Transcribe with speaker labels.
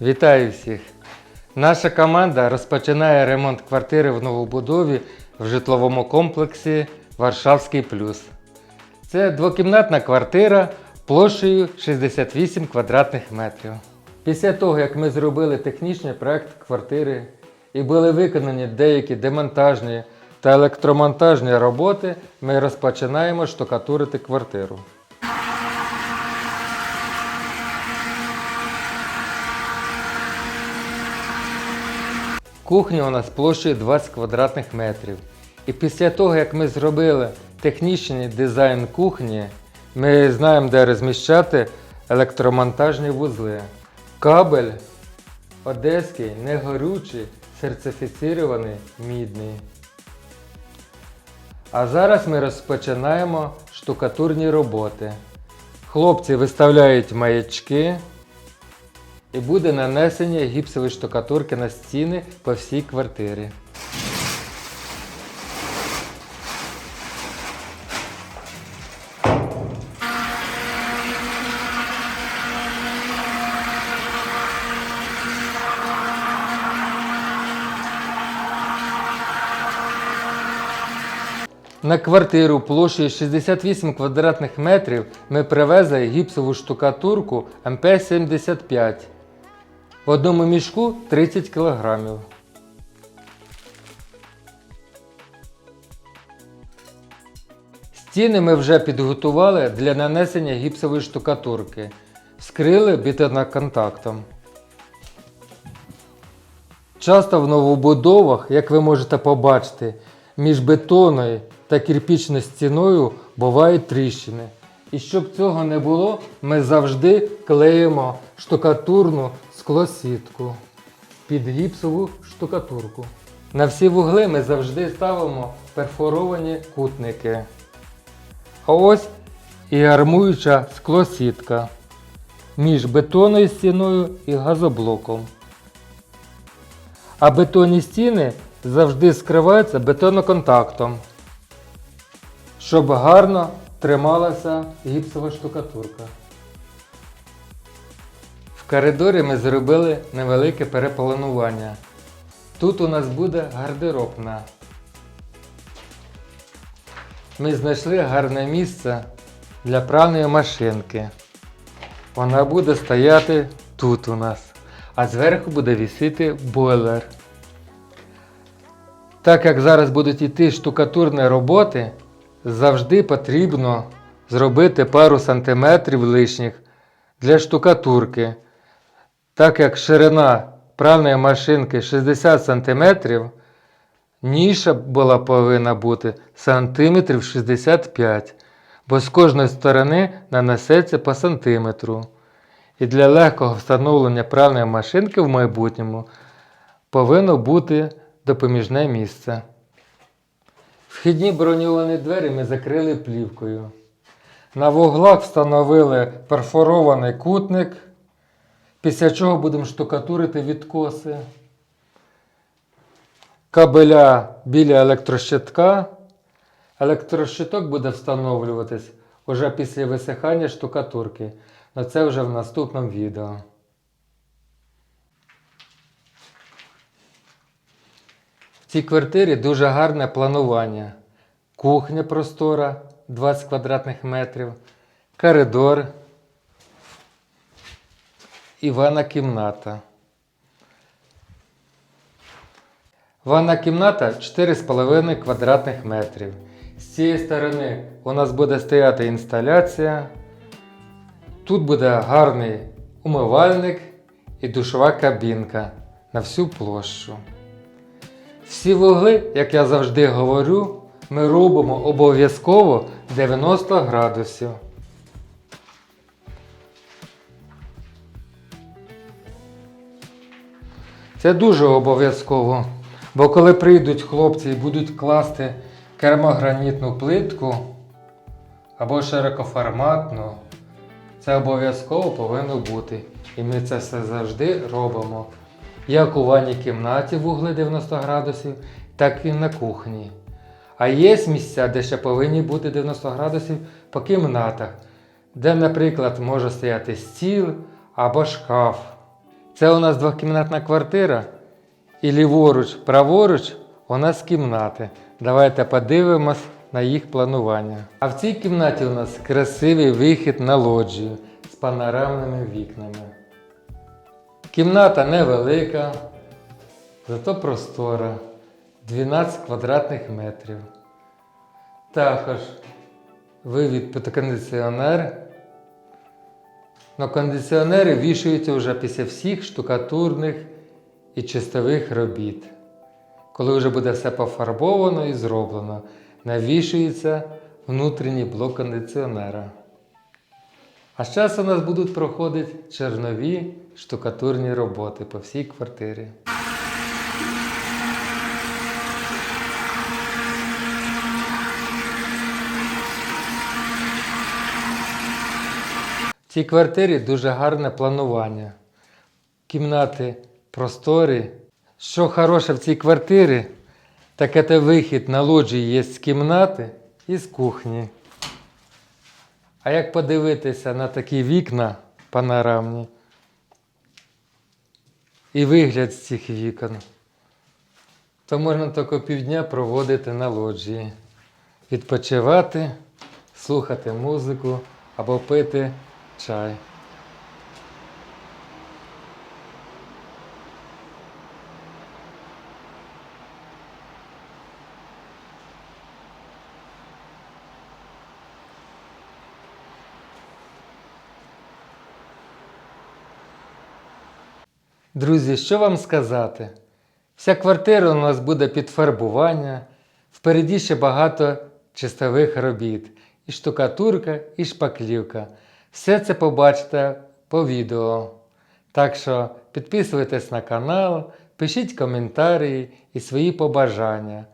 Speaker 1: Вітаю всіх! Наша команда розпочинає ремонт квартири в новобудові в житловому комплексі Варшавський плюс. Це двокімнатна квартира площею 68 квадратних метрів. Після того, як ми зробили технічний проект квартири і були виконані деякі демонтажні та електромонтажні роботи, ми розпочинаємо штукатурити квартиру. Кухня у нас площею 20 квадратних метрів. І після того, як ми зробили технічний дизайн кухні, ми знаємо, де розміщати електромонтажні вузли. Кабель одеський, негорючий, сертифіцірований, мідний. А зараз ми розпочинаємо штукатурні роботи. Хлопці виставляють маячки і буде нанесення гіпсової штукатурки на стіни по всій квартирі. На квартиру площею 68 квадратних метрів ми привезли гіпсову штукатурку МП-75. В одному мішку 30 кг. Стіни ми вже підготували для нанесення гіпсової штукатурки. Вскрили бетоноконтактом. Часто в новобудовах, як ви можете побачити, між бетонною та кирпічною стіною бувають тріщини. І щоб цього не було, ми завжди клеїмо штукатурну склосітку під гіпсову штукатурку. На всі вугли ми завжди ставимо перфоровані кутники. А ось і армуюча склосітка між бетонною стіною і газоблоком. А бетонні стіни завжди скриваються бетоноконтактом, щоб гарно трималася гіпсова штукатурка. В коридорі ми зробили невелике перепланування. Тут у нас буде гардеробна. Ми знайшли гарне місце для пральної машинки. Вона буде стояти тут у нас, а зверху буде вісити бойлер. Так як зараз будуть йти штукатурні роботи, завжди потрібно зробити пару сантиметрів лишніх для штукатурки. Так як ширина пральної машинки 60 см, ніша була повинна бути сантиметрів 65 бо з кожної сторони нанесеться по сантиметру. І для легкого встановлення пральної машинки в майбутньому повинно бути допоміжне місце. Вхідні броньовані двері ми закрили плівкою. На вуглах встановили перфорований кутник, після чого будемо штукатурити відкоси. Кабеля біля електрощитка. Електрощиток буде встановлюватись уже після висихання штукатурки. але це вже в наступному відео. В цій квартирі дуже гарне планування. Кухня простора 20 квадратних метрів, коридор і ванна кімната. Ванна кімната 4,5 квадратних метрів. З цієї сторони у нас буде стояти інсталяція. Тут буде гарний умивальник і душова кабінка на всю площу. Всі вугли, як я завжди говорю, ми робимо обов'язково 90 градусів. Це дуже обов'язково. Бо коли прийдуть хлопці і будуть класти керамогранітну плитку або широкоформатну, це обов'язково повинно бути. І ми це все завжди робимо. Як у ванній кімнаті вугли 90 градусів, так і на кухні. А є місця, де ще повинні бути 90 градусів по кімнатах, де, наприклад, може стояти стіл або шкаф. Це у нас двохкімнатна квартира. І ліворуч, праворуч у нас кімнати. Давайте подивимось на їх планування. А в цій кімнаті у нас красивий вихід на лоджію з панорамними вікнами. Кімната невелика, зато простора 12 квадратних метрів. Також вивід під кондиціонер. Но кондиціонери вішаються вже після всіх штукатурних і чистових робіт. Коли вже буде все пофарбовано і зроблено, навішується внутрішній блок кондиціонера. А зараз у нас будуть проходити чернові штукатурні роботи по всій квартирі. В цій квартирі дуже гарне планування. Кімнати просторі. Що хороше в цій квартирі, так це вихід на лоджії є з кімнати і з кухні. А як подивитися на такі вікна панорамні? І вигляд з цих вікон, то можна тільки півдня проводити на лоджії, відпочивати, слухати музику або пити чай. Друзі, що вам сказати? Вся квартира у нас буде під фарбування, впереді ще багато чистових робіт. І штукатурка, і шпаклівка. Все це побачите по відео. Так що підписуйтесь на канал, пишіть коментарі і свої побажання.